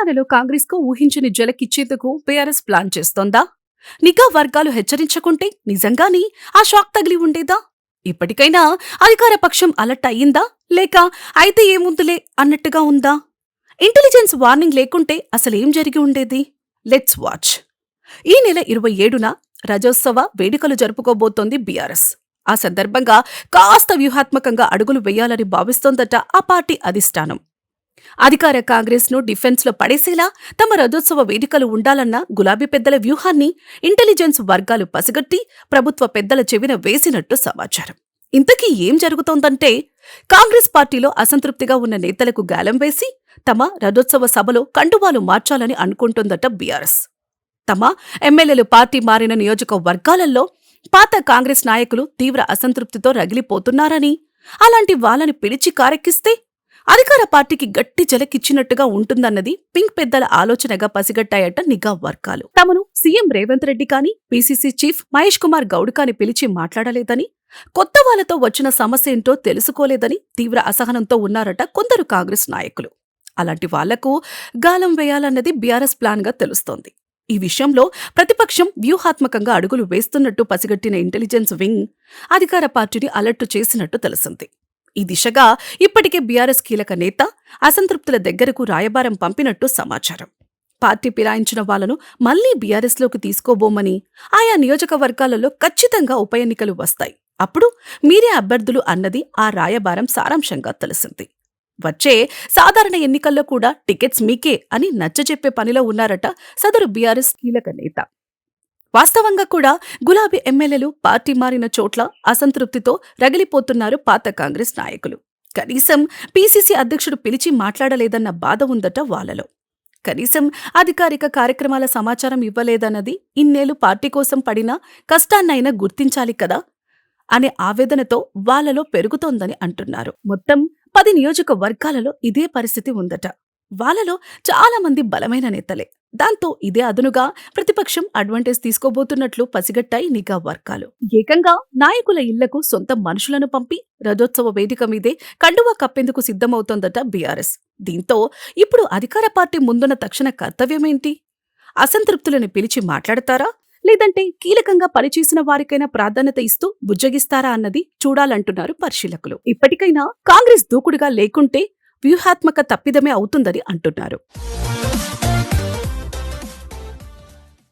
తెలంగాణలో కాంగ్రెస్కు ఊహించని జలకిచ్చేందుకు బీఆర్ఎస్ ప్లాన్ చేస్తోందా? నిఘా వర్గాలు హెచ్చరించకుంటే నిజంగానే ఆ షాక్ తగిలి ఉండేదా? ఇప్పటికైనా అధికార పక్షం అలర్ట్ అయ్యిందా? లేక అయితే ఏముందులే అన్నట్టుగా ఉందా? ఇంటెలిజెన్స్ వార్నింగ్ లేకుంటే అసలేం జరిగి ఉండేది? Let's watch. ఈ నెల ఇరవై ఏడున రజోత్సవ వేడుకలు జరుపుకోబోతోంది బీఆర్ఎస్. ఆ సందర్భంగా కాస్త వ్యూహాత్మకంగా అడుగులు వేయాలని భావిస్తోందట ఆ పార్టీ అధిష్టానం. అధికార కాంగ్రెస్ను డిఫెన్స్లో పడేసేలా తమ రథోత్సవ వేదికలు ఉండాలన్న గులాబీ పెద్దల వ్యూహాన్ని ఇంటెలిజెన్స్ వర్గాలు పసిగట్టి ప్రభుత్వ పెద్దల చెవిన వేసినట్టు సమాచారం. ఇంతకీ ఏం జరుగుతోందంటే కాంగ్రెస్ పార్టీలో అసంతృప్తిగా ఉన్న నేతలకు గాలం వేసి తమ రథోత్సవ సభలో కండువాలు మార్చాలని అనుకుంటోందట బీఆర్ఎస్. తమ ఎమ్మెల్యేలు పార్టీ మారిన నియోజకవర్గాలలో పాత కాంగ్రెస్ నాయకులు తీవ్ర అసంతృప్తితో రగిలిపోతున్నారని అలాంటి వాళ్ళని పిలిచి కారెక్కిస్తే అధికార పార్టీకి గట్టి జలకిచ్చినట్టుగా ఉంటుందన్నది పింక్ పెద్దల ఆలోచనగా పసిగట్టాయట నిఘా వర్గాలు. తమను సీఎం రేవంత్ రెడ్డి కాని పీసీసీ చీఫ్ మహేష్ కుమార్ గౌడ్ కాని పిలిచి మాట్లాడలేదని కొత్త వాళ్ళతో వచ్చిన సమస్య ఏంటో తెలుసుకోలేదని తీవ్ర అసహనంతో ఉన్నారట కొందరు కాంగ్రెస్ నాయకులు. అలాంటి వాళ్ళకు గాలం వేయాలన్నది బీఆర్ఎస్ ప్లాన్గా తెలుస్తోంది. ఈ విషయంలో ప్రతిపక్షం వ్యూహాత్మకంగా అడుగులు వేస్తున్నట్టు పసిగట్టిన ఇంటెలిజెన్స్ వింగ్ అధికార పార్టీని అలర్టు చేసినట్టు తెలిసింది. ఈ దిశగా ఇప్పటికే బీఆర్ఎస్ కీలక నేత అసంతృప్తుల దగ్గరకు రాయబారం పంపినట్టు సమాచారం. పార్టీ పిరాయించిన వాళ్ళను మళ్ళీ బీఆర్ఎస్లోకి తీసుకోబోమని ఆయా నియోజకవర్గాలలో ఖచ్చితంగా ఉప ఎన్నికలు వస్తాయి. అప్పుడు మీరే అభ్యర్థులు అన్నది ఆ రాయబారం సారాంశంగా తెలిసింది. వచ్చే సాధారణ ఎన్నికల్లో కూడా టికెట్స్ మీకే అని నచ్చజెప్పే పనిలో ఉన్నారట సదరు బీఆర్ఎస్ కీలక నేత. వాస్తవంగా కూడా గులాబీ ఎమ్మెల్యేలు పార్టీ మారిన చోట్ల అసంతృప్తితో రగిలిపోతున్నారు పాత కాంగ్రెస్ నాయకులు. కనీసం పీసీసీ అధ్యక్షుడు పిలిచి మాట్లాడలేదన్న బాధ ఉందట వాళ్ళలో. కనీసం అధికారిక కార్యక్రమాల సమాచారం ఇవ్వలేదన్నది ఇన్నేళ్ళు పార్టీ కోసం పడిన కష్టాన్నైనా గుర్తించాలి కదా? అనే ఆవేదనతో వాళ్ళలో పెరుగుతోందని అంటున్నారు. మొత్తం పది నియోజకవర్గాలలో ఇదే పరిస్థితి ఉందట. వాళ్ళలో చాలా మంది బలమైన నేతలే. దాంతో ఇదే అదునుగా ప్రతిపక్షం అడ్వాంటేజ్ తీసుకోబోతున్నట్లు పసిగట్టాయి నిఘా వర్గాలు. ఏకంగా నాయకుల ఇళ్ళకు సొంత మనుషులను పంపి రథోత్సవ వేదిక మీదే కండువా కప్పేందుకు సిద్ధమవుతోందట బీఆర్ఎస్. దీంతో ఇప్పుడు అధికార పార్టీ ముందున్న తక్షణ కర్తవ్యమేంటి? అసంతృప్తులను పిలిచి మాట్లాడతారా? లేదంటే కీలకంగా పనిచేసిన వారికైనా ప్రాధాన్యత ఇస్తూ బుజ్జగిస్తారా అన్నది చూడాలంటున్నారు పరిశీలకులు. ఇప్పటికైనా కాంగ్రెస్ దూకుడుగా లేకుంటే వ్యూహాత్మక తప్పిదమే అవుతుందని అంటున్నారు.